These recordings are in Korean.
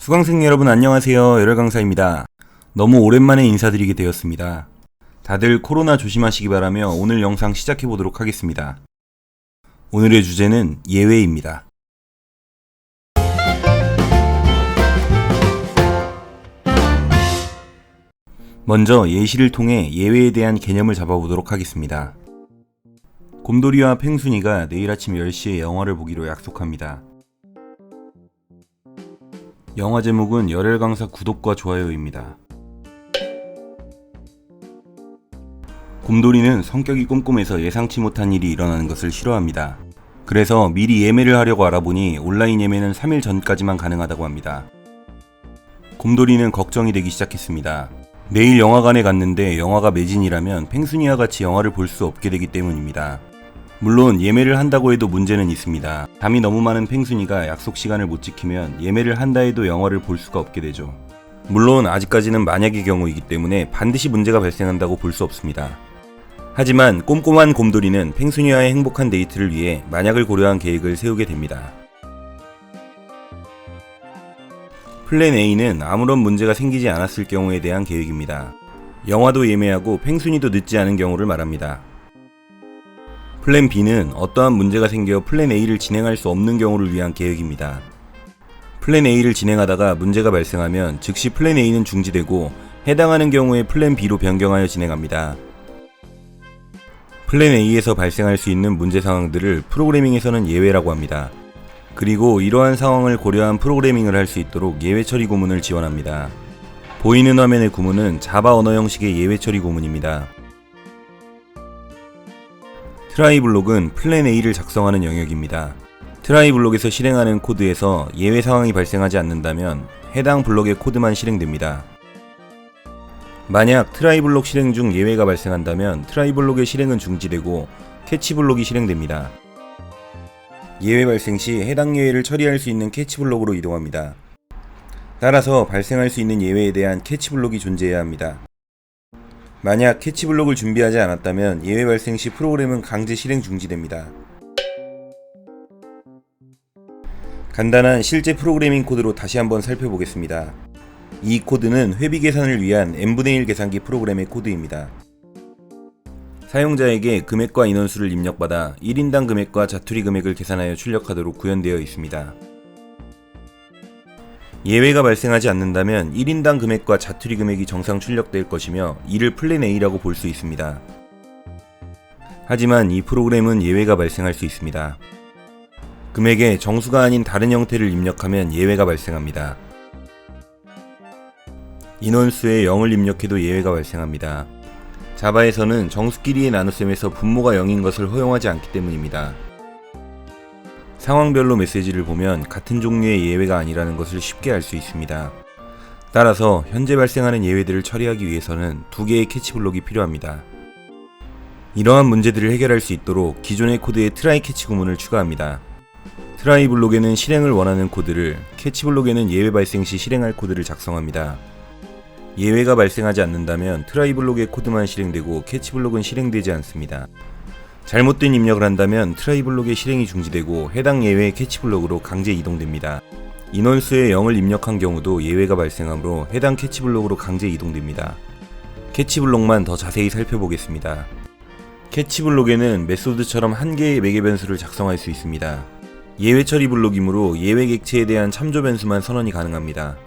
수강생 여러분 안녕하세요. 열혈 강사입니다. 너무 오랜만에 인사드리게 되었습니다. 다들 코로나 조심하시기 바라며 오늘 영상 시작해 보도록 하겠습니다. 오늘의 주제는 예외입니다. 먼저 예시를 통해 예외에 대한 개념을 잡아보도록 하겠습니다. 곰돌이와 팽순이가 내일 아침 10시에 영화를 보기로 약속합니다. 영화 제목은 열혈 강사 구독과 좋아요입니다. 곰돌이는 성격이 꼼꼼해서 예상치 못한 일이 일어나는 것을 싫어합니다. 그래서 미리 예매를 하려고 알아보니 온라인 예매는 3일 전까지만 가능하다고 합니다. 곰돌이는 걱정이 되기 시작했습니다. 내일 영화관에 갔는데 영화가 매진이라면 팽순이와 같이 영화를 볼 수 없게 되기 때문입니다. 물론 예매를 한다고 해도 문제는 있습니다. 잠이 너무 많은 팽순이가 약속 시간을 못 지키면 예매를 한다 해도 영화를 볼 수가 없게 되죠. 물론 아직까지는 만약의 경우이기 때문에 반드시 문제가 발생한다고 볼 수 없습니다. 하지만 꼼꼼한 곰돌이는 팽순이와의 행복한 데이트를 위해 만약을 고려한 계획을 세우게 됩니다. 플랜 A는 아무런 문제가 생기지 않았을 경우에 대한 계획입니다. 영화도 예매하고 팽순이도 늦지 않은 경우를 말합니다. 플랜 B는 어떠한 문제가 생겨 플랜 A를 진행할 수 없는 경우를 위한 계획입니다. 플랜 A를 진행하다가 문제가 발생하면 즉시 플랜 A는 중지되고 해당하는 경우에 플랜 B로 변경하여 진행합니다. 플랜 A에서 발생할 수 있는 문제 상황들을 프로그래밍에서는 예외라고 합니다. 그리고 이러한 상황을 고려한 프로그래밍을 할 수 있도록 예외 처리 구문을 지원합니다. 보이는 화면의 구문은 자바 언어 형식의 예외 처리 구문입니다. 트라이 블록은 플랜 A를 작성하는 영역입니다. 트라이 블록에서 실행하는 코드에서 예외 상황이 발생하지 않는다면 해당 블록의 코드만 실행됩니다. 만약 트라이 블록 실행 중 예외가 발생한다면 트라이 블록의 실행은 중지되고 캐치 블록이 실행됩니다. 예외 발생 시 해당 예외를 처리할 수 있는 캐치 블록으로 이동합니다. 따라서 발생할 수 있는 예외에 대한 캐치 블록이 존재해야 합니다. 만약 캐치 블록을 준비하지 않았다면 예외 발생 시 프로그램은 강제 실행 중지됩니다. 간단한 실제 프로그래밍 코드로 다시 한번 살펴보겠습니다. 이 코드는 회비 계산을 위한 n분의 1 계산기 프로그램의 코드입니다. 사용자에게 금액과 인원수를 입력받아 1인당 금액과 자투리 금액을 계산하여 출력하도록 구현되어 있습니다. 예외가 발생하지 않는다면 1인당 금액과 자투리 금액이 정상 출력될 것이며 이를 플랜 A라고 볼 수 있습니다. 하지만 이 프로그램은 예외가 발생할 수 있습니다. 금액에 정수가 아닌 다른 형태를 입력하면 예외가 발생합니다. 인원수에 0을 입력해도 예외가 발생합니다. 자바에서는 정수끼리의 나눗셈에서 분모가 0인 것을 허용하지 않기 때문입니다. 상황별로 메시지를 보면 같은 종류의 예외가 아니라는 것을 쉽게 알 수 있습니다. 따라서 현재 발생하는 예외들을 처리하기 위해서는 두 개의 캐치 블록이 필요합니다. 이러한 문제들을 해결할 수 있도록 기존의 코드에 트라이 캐치 구문을 추가합니다. 트라이 블록에는 실행을 원하는 코드를, 캐치 블록에는 예외 발생 시 실행할 코드를 작성합니다. 예외가 발생하지 않는다면 트라이 블록의 코드만 실행되고 캐치 블록은 실행되지 않습니다. 잘못된 입력을 한다면 트라이 블록의 실행이 중지되고 해당 예외의 캐치 블록으로 강제 이동됩니다. 인원수에 0을 입력한 경우도 예외가 발생하므로 해당 캐치 블록으로 강제 이동됩니다. 캐치 블록만 더 자세히 살펴보겠습니다. 캐치 블록에는 메소드처럼 한 개의 매개 변수를 작성할 수 있습니다. 예외 처리 블록이므로 예외 객체에 대한 참조 변수만 선언이 가능합니다.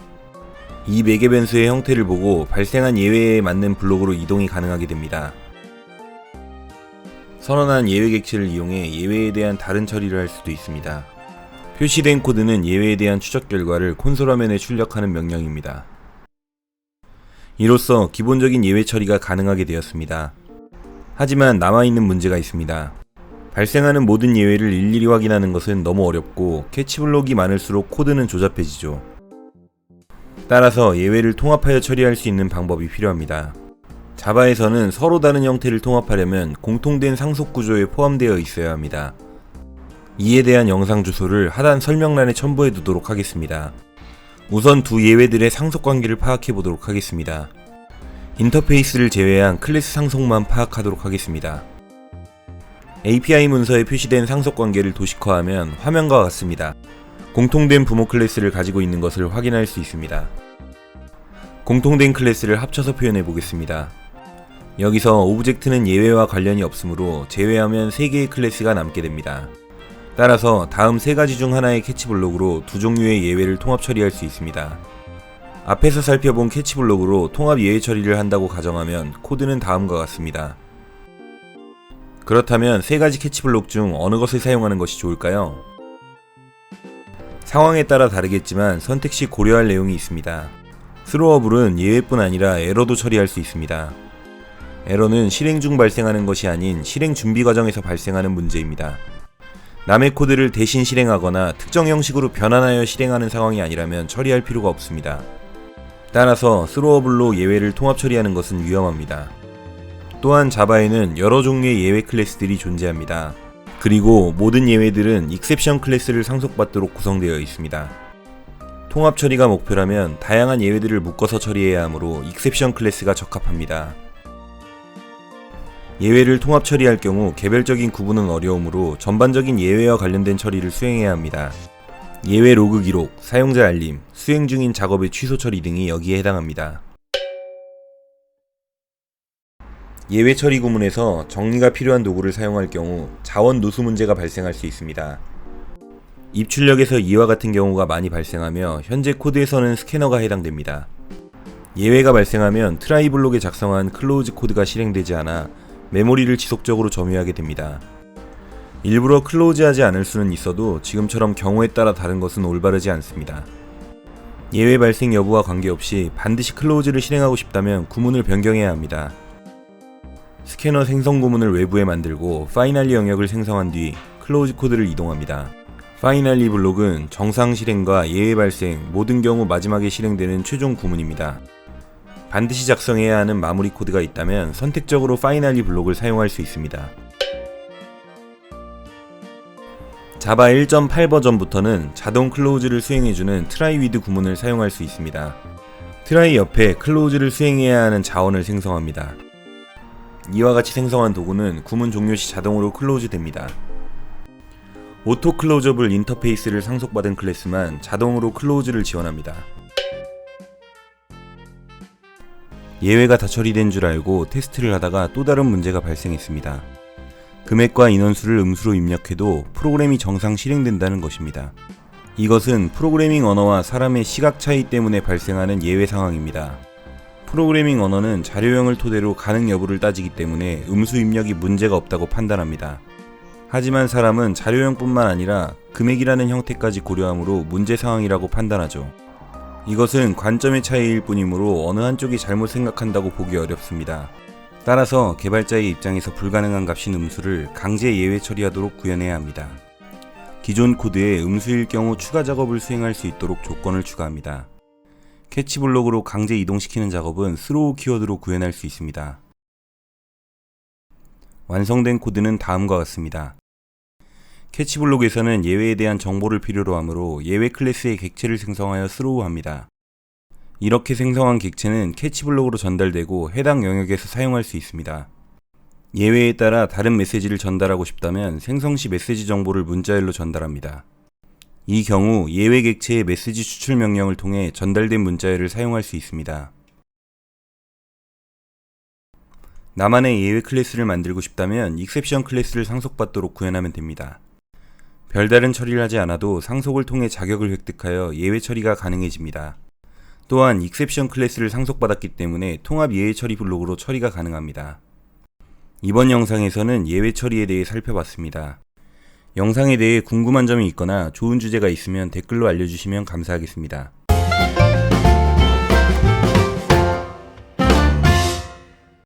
이 매개 변수의 형태를 보고 발생한 예외에 맞는 블록으로 이동이 가능하게 됩니다. 선언한 예외 객체를 이용해 예외에 대한 다른 처리를 할 수도 있습니다. 표시된 코드는 예외에 대한 추적 결과를 콘솔 화면에 출력하는 명령입니다. 이로써 기본적인 예외 처리가 가능하게 되었습니다. 하지만 남아있는 문제가 있습니다. 발생하는 모든 예외를 일일이 확인하는 것은 너무 어렵고 캐치 블록이 많을수록 코드는 조잡해지죠. 따라서 예외를 통합하여 처리할 수 있는 방법이 필요합니다. 자바에서는 서로 다른 형태를 통합하려면 공통된 상속 구조에 포함되어 있어야 합니다. 이에 대한 영상 주소를 하단 설명란에 첨부해 두도록 하겠습니다. 우선 두 예외들의 상속 관계를 파악해 보도록 하겠습니다. 인터페이스를 제외한 클래스 상속만 파악하도록 하겠습니다. API 문서에 표시된 상속 관계를 도식화하면 화면과 같습니다. 공통된 부모 클래스를 가지고 있는 것을 확인할 수 있습니다. 공통된 클래스를 합쳐서 표현해 보겠습니다. 여기서 오브젝트는 예외와 관련이 없으므로 제외하면 3개의 클래스가 남게 됩니다. 따라서 다음 세 가지 중 하나의 캐치 블록으로 두 종류의 예외를 통합 처리할 수 있습니다. 앞에서 살펴본 캐치 블록으로 통합 예외 처리를 한다고 가정하면 코드는 다음과 같습니다. 그렇다면 세 가지 캐치 블록 중 어느 것을 사용하는 것이 좋을까요? 상황에 따라 다르겠지만 선택 시 고려할 내용이 있습니다. 스로어블은 예외뿐 아니라 에러도 처리할 수 있습니다. 에러는 실행 중 발생하는 것이 아닌 실행 준비 과정에서 발생하는 문제입니다. 남의 코드를 대신 실행하거나 특정 형식으로 변환하여 실행하는 상황이 아니라면 처리할 필요가 없습니다. 따라서 스로어블로 예외를 통합 처리하는 것은 위험합니다. 또한 자바에는 여러 종류의 예외 클래스들이 존재합니다. 그리고 모든 예외들은 익셉션 클래스를 상속받도록 구성되어 있습니다. 통합 처리가 목표라면 다양한 예외들을 묶어서 처리해야 하므로 익셉션 클래스가 적합합니다. 예외를 통합 처리할 경우 개별적인 구분은 어려우므로 전반적인 예외와 관련된 처리를 수행해야 합니다. 예외 로그 기록, 사용자 알림, 수행 중인 작업의 취소 처리 등이 여기에 해당합니다. 예외 처리 구문에서 정리가 필요한 도구를 사용할 경우 자원 누수 문제가 발생할 수 있습니다. 입출력에서 이와 같은 경우가 많이 발생하며 현재 코드에서는 스캐너가 해당됩니다. 예외가 발생하면 트라이 블록에 작성한 클로즈 코드가 실행되지 않아 메모리를 지속적으로 점유하게 됩니다. 일부러 클로즈하지 않을 수는 있어도 지금처럼 경우에 따라 다른 것은 올바르지 않습니다. 예외 발생 여부와 관계없이 반드시 클로즈를 실행하고 싶다면 구문을 변경해야 합니다. 스캐너 생성 구문을 외부에 만들고 파이널리 영역을 생성한 뒤 클로즈 코드를 이동합니다. 파이널리 블록은 정상 실행과 예외 발생 모든 경우 마지막에 실행되는 최종 구문입니다. 반드시 작성해야 하는 마무리 코드가 있다면 선택적으로 파이널리 블록을 사용할 수 있습니다. 자바 1.8 버전부터는 자동 클로즈를 수행해주는 트라이 위드 구문을 사용할 수 있습니다. 트라이 옆에 클로즈를 수행해야 하는 자원을 생성합니다. 이와 같이 생성한 도구는 구문 종료 시 자동으로 클로즈 됩니다. 오토 클로저블 인터페이스를 상속받은 클래스만 자동으로 클로즈를 지원합니다. 예외가 다 처리된 줄 알고 테스트를 하다가 또 다른 문제가 발생했습니다. 금액과 인원수를 음수로 입력해도 프로그램이 정상 실행된다는 것입니다. 이것은 프로그래밍 언어와 사람의 시각 차이 때문에 발생하는 예외 상황입니다. 프로그래밍 언어는 자료형을 토대로 가능 여부를 따지기 때문에 음수 입력이 문제가 없다고 판단합니다. 하지만 사람은 자료형뿐만 아니라 금액이라는 형태까지 고려하므로 문제 상황이라고 판단하죠. 이것은 관점의 차이일 뿐이므로 어느 한쪽이 잘못 생각한다고 보기 어렵습니다. 따라서 개발자의 입장에서 불가능한 값인 음수를 강제 예외 처리하도록 구현해야 합니다. 기존 코드에 음수일 경우 추가 작업을 수행할 수 있도록 조건을 추가합니다. 캐치 블록으로 강제 이동시키는 작업은 스로우 키워드로 구현할 수 있습니다. 완성된 코드는 다음과 같습니다. 캐치 블록에서는 예외에 대한 정보를 필요로 하므로 예외 클래스의 객체를 생성하여 스로우합니다. 이렇게 생성한 객체는 캐치 블록으로 전달되고 해당 영역에서 사용할 수 있습니다. 예외에 따라 다른 메시지를 전달하고 싶다면 생성 시 메시지 정보를 문자열로 전달합니다. 이 경우 예외 객체의 메시지 추출 명령을 통해 전달된 문자열을 사용할 수 있습니다. 나만의 예외 클래스를 만들고 싶다면 익셉션 클래스를 상속받도록 구현하면 됩니다. 별다른 처리를 하지 않아도 상속을 통해 자격을 획득하여 예외 처리가 가능해집니다. 또한 익셉션 클래스를 상속받았기 때문에 통합 예외 처리 블록으로 처리가 가능합니다. 이번 영상에서는 예외 처리에 대해 살펴봤습니다. 영상에 대해 궁금한 점이 있거나 좋은 주제가 있으면 댓글로 알려주시면 감사하겠습니다.